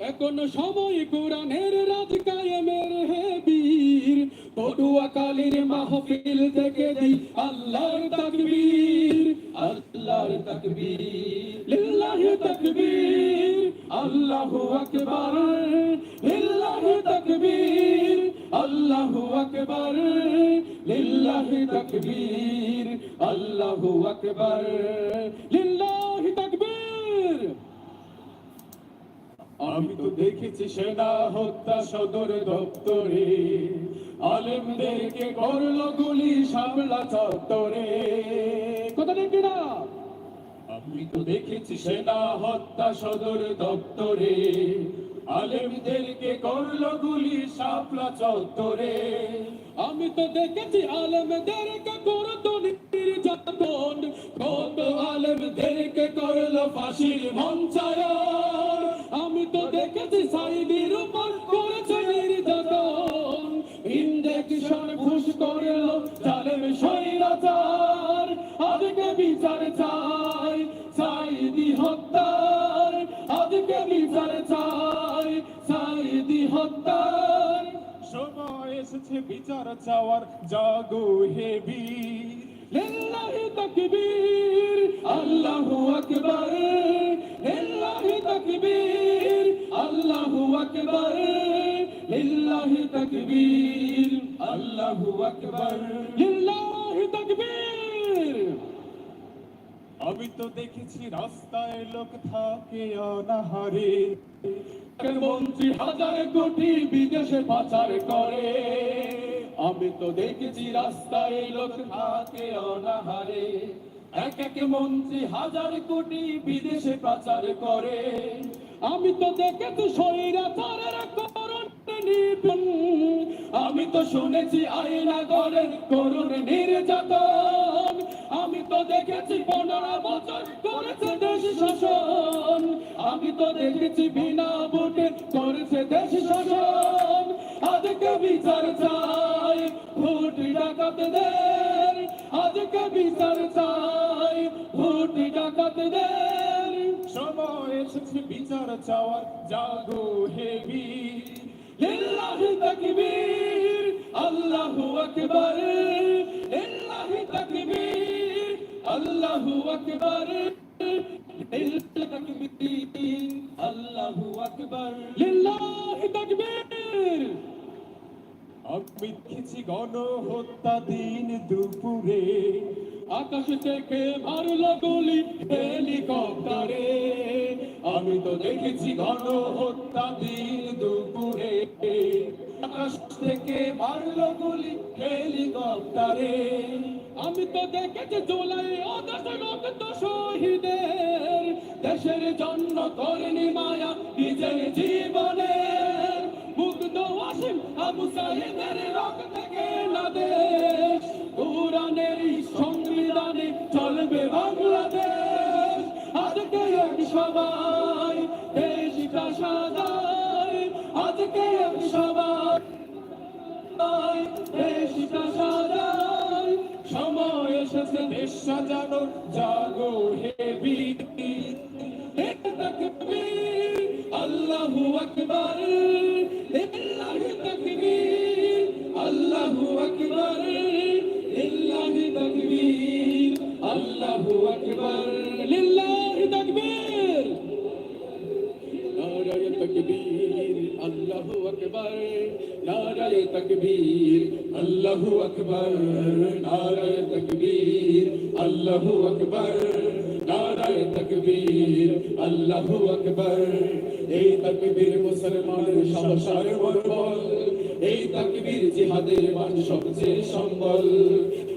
এখন সময় কোরআনের রাজ কায়েমের হে বীর পটুয়া কালীর মাহফিল থেকে দি আল্লাহর তাকবীর আল্লাহর তাকবীর, লিল্লাহি তাকবীর, আল্লাহু আকবার, লিল্লাহি তাকবীর, আল্লাহু আকবার, লিল্লাহি তাকবীর, আল্লাহু আকবার, লিল্লাহি তাকবীর আমি তো দেখেছি সেনা হত্যা সদর দপ্তরে। আলেমদেরকে করল গুলি সামলা চত্বরে। কথা দেখি না আমি তো দেখেছি সেনা হত্যা সদর দপ্তরে। আলেমদেরকে করল গুলি সাপলা চত্বরে। আমি তো দেখেছি আলেমদেরকে করতো নির্যাতন। কত আলেমদেরকে করল ফাঁসির মঞ্চায়ন। তো দেখেছি সাইডির উপর করেছে নির্যাতন। ইন্ডেকশন ঘুষ করল জালেম স্বৈরাচার। আজকে বিচার চাই, সাইদি হত্যার। আজকে বিচার চাই, সাইদি হত্যার। সময় এসেছে বিচার চাওয়ার জাগো হে বীর। লিল্লাহি তাকবীর, আল্লাহু আকবার। লিল্লাহি তাকবীর। আল্লাহু আকবার, লিল্লাহি তাকবীর। আল্লাহু আকবার, লিল্লাহি তাকবীর। আমি তো দেখেছি রাস্তায় লোক থাকে অনাহারে। মন্ত্রী হাজার কোটি বিদেশে পাচার করে। আমি তো দেখেছি রাস্তায় লোক থাকে অনাহারে। এক এক মন্ত্রী হাজার কোটি বিদেশে পাচার করে। আমি তো দেখেছি স্বৈরাচারের করুণ আমি তো শুনেছি আইনা গড়ের করুণ নির্যাতন। আমি তো দেখেছি পনেরো বছর করেছে দেশ শাসন। আমি তো দেখেছি বিনা ভোটে করেছে দেশ শাসন। আজকে বিচার চাই, ভোট ডাকাতদের। আজকে বিচার চাই। ডাকাতদের সময় এসেছে বিচার চাওয়ার জাগো হে বীর। লিল্লাহি তাকবীর, আল্লাহু আকবার। লিল্লাহি তাকবীর, আল্লাহু আকবার। লিল্লাহি তাকবীর, আল্লাহু আকবার। লিল্লাহি তাকবীর। আমি দেখেছি গণ হত্যা দিন দুপুরে। আকাশ থেকে মারলো গুলি হেলিকপ্টারে। আমি তো দেখেছি ঘন হত্যা দিন দুপুরে। আকাশ থেকে মারলো গুলি হেলিকপ্টারে। আমি তো দেখেছি জুলাই অগস্ট রক্ত শহীদের। দেশের জন্য করেনি মায়া নিজের জীবনের। মুগ্ধ আসিম আবু সাহেবের রক্ত থেকে না দেশ কোরআনের সংবিধানে চলবে বাংলাদেশ। আজকে এক সবাই দেশটা সাজায়। আজকে এক সবাই দেশটা সাজায়। সময় এসেছে দেশ সাজানোর জাগো হে বীর। আল্লাহু আকবার আল্লাহু আকবার। তাকবীর, আল্লাহু আকবার, লিল্লাহি তাকবীর। নারায়ে তাকবীর, আল্লাহু আকবার, নারায়ে তাকবীর, আল্লাহু আকবার, নারায়ে তাকবীর, আল্লাহু আকবার, নারায়ে তাকবীর, আল্লাহু আকবার। এই তাকবীর মুসলমানের সাহসার মনোবল এই তাকবীর জিহাদের মান সবচেয়ে সম্বল,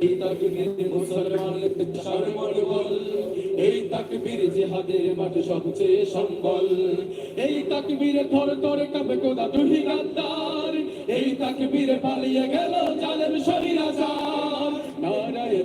এই তাকবীর মুসলমানের সার মনোবল এই তাকবীর জিহাদের মাঠ সবচেয়ে সম্বল, এই তাকবীরে থর থর কাঁপে কোদা গাদ্দার, এই পালিয়ে গেল জালেম নারায়ে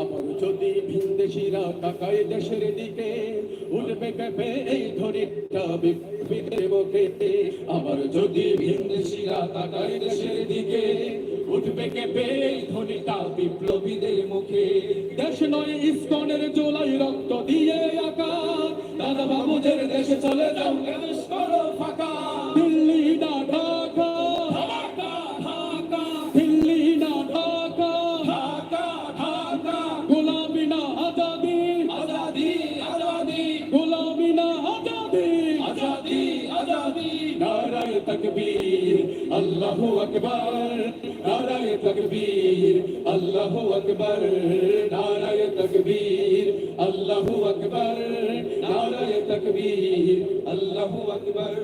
আবার যদি ভিনদেশিরা তাকায় দেশের দিকে কেঁপে এই ধরিটা আবার যদি ভিনদেশিরা তাকায় দেশের দিকে, উঠবে কেঁপে ধ্বনিটা বিপ্লবীদের মুখে। দেশ নয়, ইস্কনের জোলাই রক্ত দিয়ে আকা। দাদা বাবুদের দেশে চলে যাও ফাঁকা? দিল্লি আল্লাহু আকবার, নারায় তকবীর, আল্লাহু আকবার, নারায় তকবীর, আল্লাহু আকবার, নারায় তকবীর, আল্লাহু আকবার।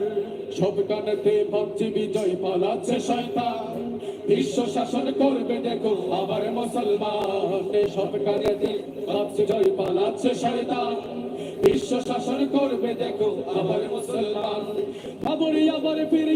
সব কানেতে ভাবছে বিজয় পালাচ্ছে শয়তান। বিশ্ব শাসন করবে দেখো আবার মুসলমান সব কানেতে ভাবছে জয় পালাচ্ছে শয়তান। বিশ্ব শাসন করবে দেখো আবার মুসলমান। আবার আবার ফিরিয়ে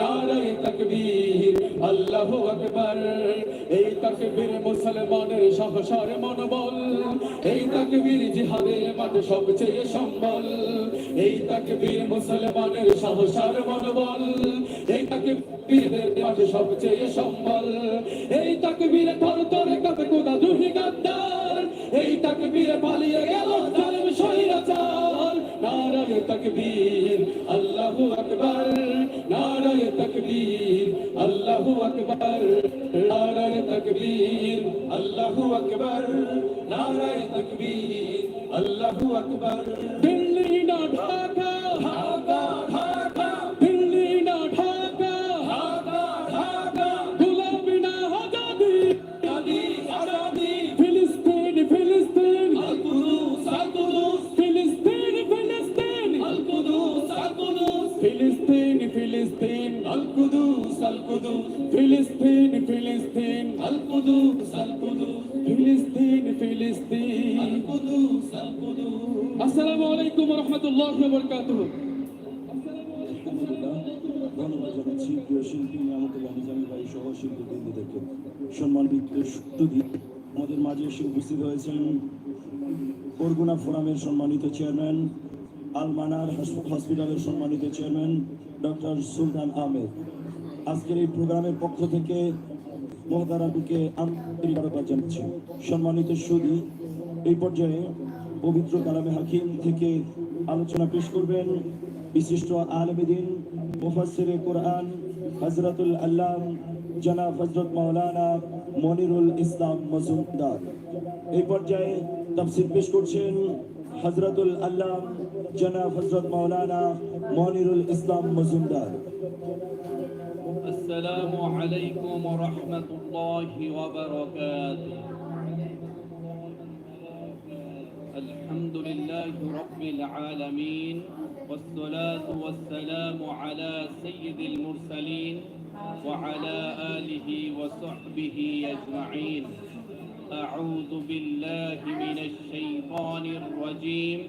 নারায়ে তাকবীর, আল্লাহু আকবার। এই তাকবীর মুসলমানের সাহসের মনোবল, এই তাকবীর জিহাদের মাঠে সবচেয়ে সম্বল। এই তাকবীর মুসলমানের সাহসের মনোবল, এই তাকবীরের মাঠে সবচেয়ে সম্বল। এই তাকবীর থর থর কাঁপে কোদা দুহি গাদ্দার। এই তাকবীর পালিয়ে গেল জালেম স্বৈরাচার। নারায়ে তাকবীর, আল্লাহু আকবার। নারায়ে তকবীর, আল্লাহু আকবার, নারায় তকবীর, আল্লাহু আকবার, নারায় তকবীর, আল্লাহু আকবার। দিল্লি না ঢাকা কুদুস ফিলিস্তিন ফিলিস্তিন। আল কুদুস আল কুদুস আসসালামু আলাইকুম ওয়া রাহমাতুল্লাহি ওয়া বারাকাতুহু। আলহামদুলিল্লাহ ধন্যবাদ জানাচ্ছি প্রিয় শিল্পী নিয়ামতুল্লাহ নিজামী ভাই সহ শিল্পীবৃন্দদেরকে। সম্মানিত সুদী আমাদের মাঝে এসে উপস্থিত হয়েছেন বরগুনা ফোরামের সম্মানিত চেয়ারম্যান আলমানার হসপিটালের সম্মানিত চেয়ারম্যান ডক্টর সুলতান আহমেদ। আজকের এই প্রোগ্রামের পক্ষ থেকে মহতারাবিকে আন্তরিক ধন্যবাদ জানাচ্ছি। সম্মানিত সুদী এই পর্যায়ে পবিত্র কালামে হাকিম থেকে আলোচনা পেশ করবেন বিশিষ্ট আলমদিন, মুফাসসিরে কোরআন হজরতুল আল্লাম জনাব হজরত মাওলানা মনিরুল ইসলাম মজুমদার। এই পর্যায়ে তাফসির পেশ করছেন হজরতুল আল্লাম জনাব হজরত মাওলানা মনিরুল ইসলাম মজুমদার। السلام عليكم ورحمة الله وبركاته. الحمد لله رب العالمين والصلاة والسلام على سيد المرسلين وعلى آله وصحبه أجمعين. أعوذ بالله من الشيطان الرجيم.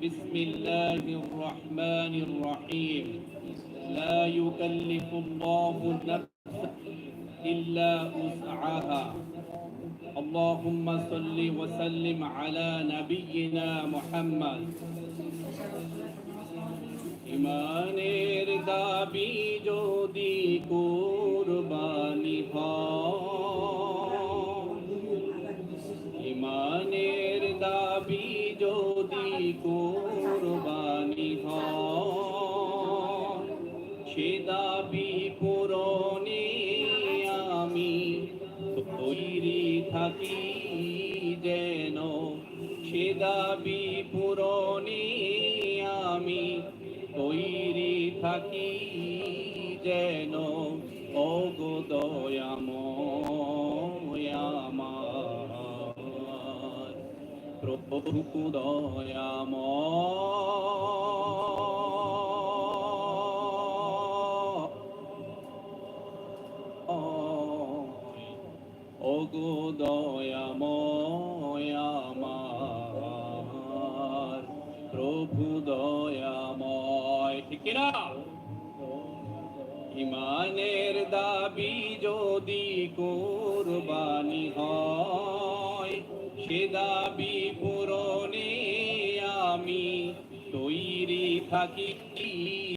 بسم الله الرحمن الرحيم. لا يكلف الله نفسا إلا وسعها اللهم صل وسلم على نبينا محمد ইমানের দাবি যদি কোরবানি হয় দাবি পূরণে আমি তৈরি থাকি যেন সে দাবি পূরণে আমি তৈরি থাকি যেন। অগদয়াময় আমার, প্রভু দয়াময় প্রভু ঠিক ইমানের দাবি যদি কোরবানি হয় সে দাবি পূরণে আমি তৈরি থাকি।